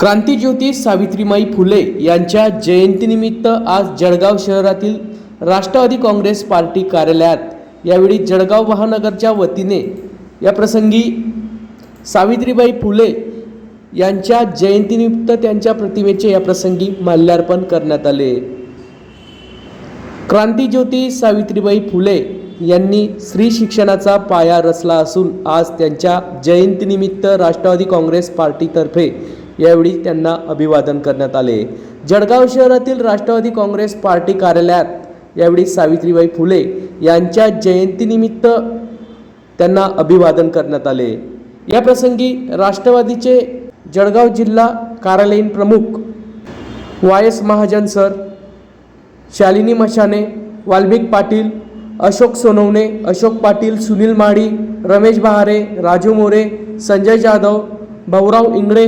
क्रांतीज्योती सावित्रीमाई फुले यांच्या जयंतीनिमित्त आज जळगाव शहरातील राष्ट्रवादी काँग्रेस पार्टी कार्यालयात यावेळी जळगाव महानगरच्या वतीने या प्रसंगी सावित्रीबाई फुले यांच्या जयंतीनिमित्त त्यांच्या प्रतिमेचे या प्रसंगी माल्यार्पण करण्यात आले. क्रांतीज्योती सावित्रीबाई फुले यांनी स्त्री शिक्षणाचा पाया रचला असून आज त्यांच्या जयंतीनिमित्त राष्ट्रवादी काँग्रेस पार्टीतर्फे यावेळी त्यांना अभिवादन करण्यात आले. जळगाव शहरातील राष्ट्रवादी काँग्रेस पार्टी कार्यालयात यावेळी सावित्रीबाई फुले यांच्या जयंतीनिमित्त त्यांना अभिवादन करण्यात आले. या प्रसंगी राष्ट्रवादीचे जळगाव जिल्हा कार्यालयीन प्रमुख Y S Mahajan sir Shalini Mashane Valmik Patil Ashok Sonawane Ashok Patil Sunil Mali Ramesh Bahare Raju More Sanjay Jadhav Bhaurao Ingale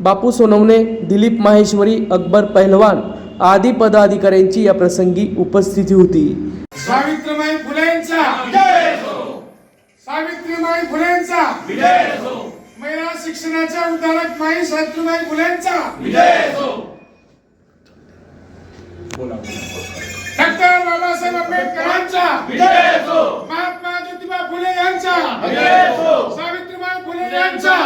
बापू सोनवणे दिलीप माहेश्वरी अकबर पहलवान आदी पदाधिकाऱ्यांची या प्रसंगी उपस्थिती होती. सावित्रीबाई फुलेंचा. सावित्रीबाई फुलेंचा. महिला शिक्षणाच्या उद्धारक माई सावित्रीबाई फुलेंचा. डॉक्टर बाबासाहेब आंबेडकरांचा. महात्मा ज्योतिबा फुले यांचा. सावित्रीबाई फुले यांचा.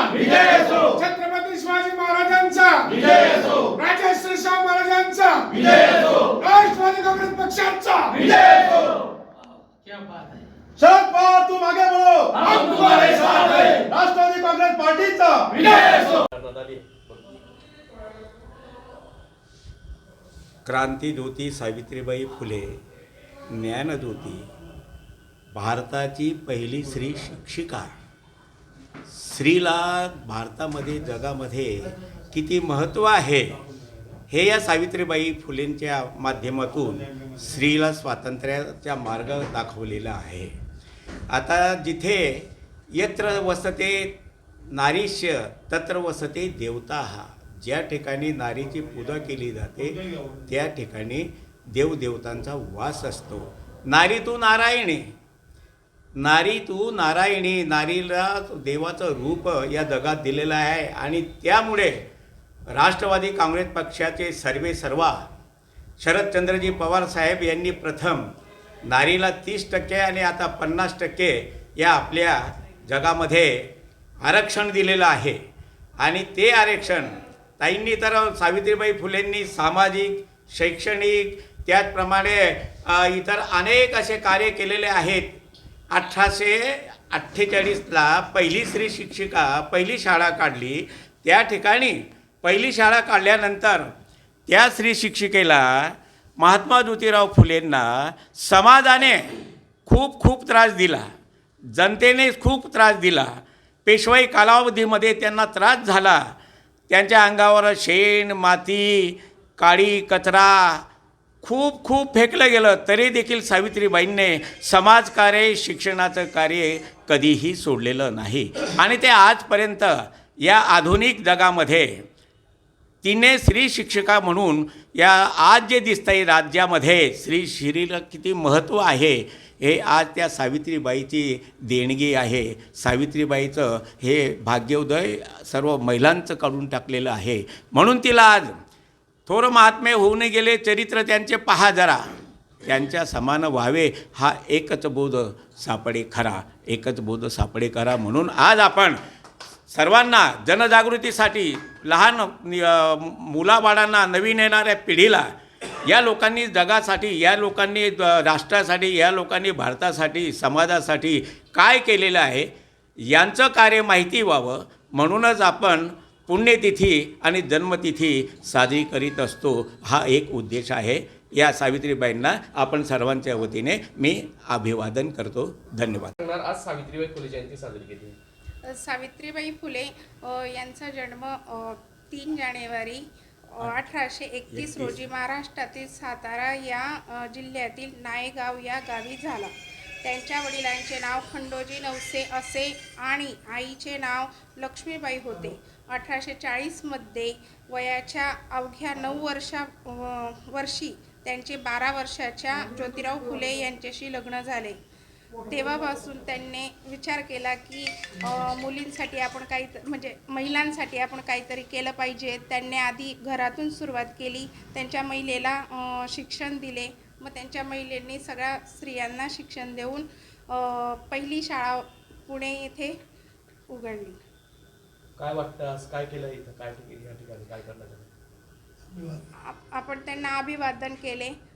शरद पवार तुम आगे बढ़ो हम तुम्हारे साथ हैं राष्ट्रवादी काँग्रेस पार्टीचा. क्रांतीज्योती सावित्रीबाई फुले ज्ञानज्योती भारताची पहिली स्त्री शिक्षिका. स्त्रीला भारतामध्ये जगामध्ये किती महत्त्व आहे? हे या सावित्रीबाई फुलेंच्या माध्यमातून स्त्रीला स्वातंत्र्याचा मार्ग दाखवलेला आहे. आता जिथे यत्र वसते नारीश्य तत्र वसते देवता. हा ज्या ठिकाणी नारीची पूजा केली जाते त्या ठिकाणी देवदेवतांचा वास असतो. नारी तू नारायणी. नारी तू नारायणी. नारीला देवाचं रूप या जगात दिलेलं आहे आणि त्यामुळे राष्ट्रवादी काँग्रेस पक्षाचे सर्वे सर्वा शरदचंद्रजी पवार साहेब यांनी प्रथम नारीला तीस टक्के आणि आता पन्नास टक्के या आपल्या जगामध्ये आरक्षण दिलेलं आहे. आणि ते आरक्षण ताईंनी तर सावित्रीबाई फुलेंनी सामाजिक शैक्षणिक त्याचप्रमाणे इतर अनेक असे कार्य केलेले आहेत. अठराशे अठ्ठेचाळीसला पहिली स्त्री शिक्षिका पहिली शाळा काढली. त्या ठिकाणी पहिली शाळा काढल्यानंतर त्या स्त्री शिक्षिकेला महात्मा ज्योतिराव फुलेंना समाजाने खूप खूप त्रास दिला जनतेने खूप त्रास दिला पेशवाई कालावधीमध्ये त्यांना त्रास झाला. त्यांच्या अंगावर शेण माती काळी कचरा खूप खूप फेकलं गेलं. तरी देखील सावित्रीबाईंनी समाजकार्य शिक्षणाचं कार्य कधीही सोडलेलं नाही. आणि ते आजपर्यंत या आधुनिक जगामध्ये तिने स्त्री शिक्षिका म्हणून या आज जे दिसतंय राज्यामध्ये स्त्री श्रीला किती महत्त्व आहे हे आज त्या सावित्रीबाईची देणगी आहे. सावित्रीबाईचं हे भाग्योदय सर्व महिलांचं काढून टाकलेलं आहे. म्हणून तिला आज थोर महात्मे होऊन गेले चरित्र त्यांचे पहा जरा. त्यांच्या समान व्हावे हा एकच बोध सापडे खरा एकच बोध सापडे करा म्हणून आज आपण सर्वांना जनजागृतीसाठी लहान मुलाबाळांना नवीन येणाऱ्या पिढीला या लोकांनी जगासाठी या लोकांनी राष्ट्रासाठी या लोकांनी भारतासाठी समाजासाठी काय केलेलं आहे यांचं कार्य माहिती व्हावं. म्हणूनच आपण पुण्यतिथी आणि जन्मतिथी साजरी करीत असतो. हा एक उद्देश आहे. या सावित्रीबाईंना आपण सर्वांच्या वतीने मी अभिवादन करतो. धन्यवाद. आज सावित्रीबाई फुले जयंती साजरी केली. सावित्रीबाई फुले यांचा जन्म तीन जानेवारी अठराशे एकतीस रोजी महाराष्ट्रातील सातारा या जिल्ह्यातील नायगाव या गावी झाला. त्यांच्या वडिलांचे नाव खंडोजी नवसे असे आणि आईचे नाव लक्ष्मीबाई होते. अठराशे चाळीसमध्ये वयाच्या अवघ्या नऊ वर्षा वर्षी त्यांचे बारा वर्षाच्या ज्योतिराव फुले यांच्याशी लग्न झाले. तेव्हापासून त्यांनी विचार केला की मुलींसाठी आपण काही म्हणजे महिलांसाठी आपण काहीतरी केलं पाहिजे. त्यांनी आधी घरातून सुरुवात केली. त्यांच्या महिलेला शिक्षण दिले. मग त्यांच्या महिलेंनी सगळ्या स्त्रियांना शिक्षण देऊन पहिली शाळा पुणे येथे उघडली. काय वाटतं आज? काय केलं इथं? काय या ठिकाणी? काय करण्यात आपण त्यांना अभिवादन केले.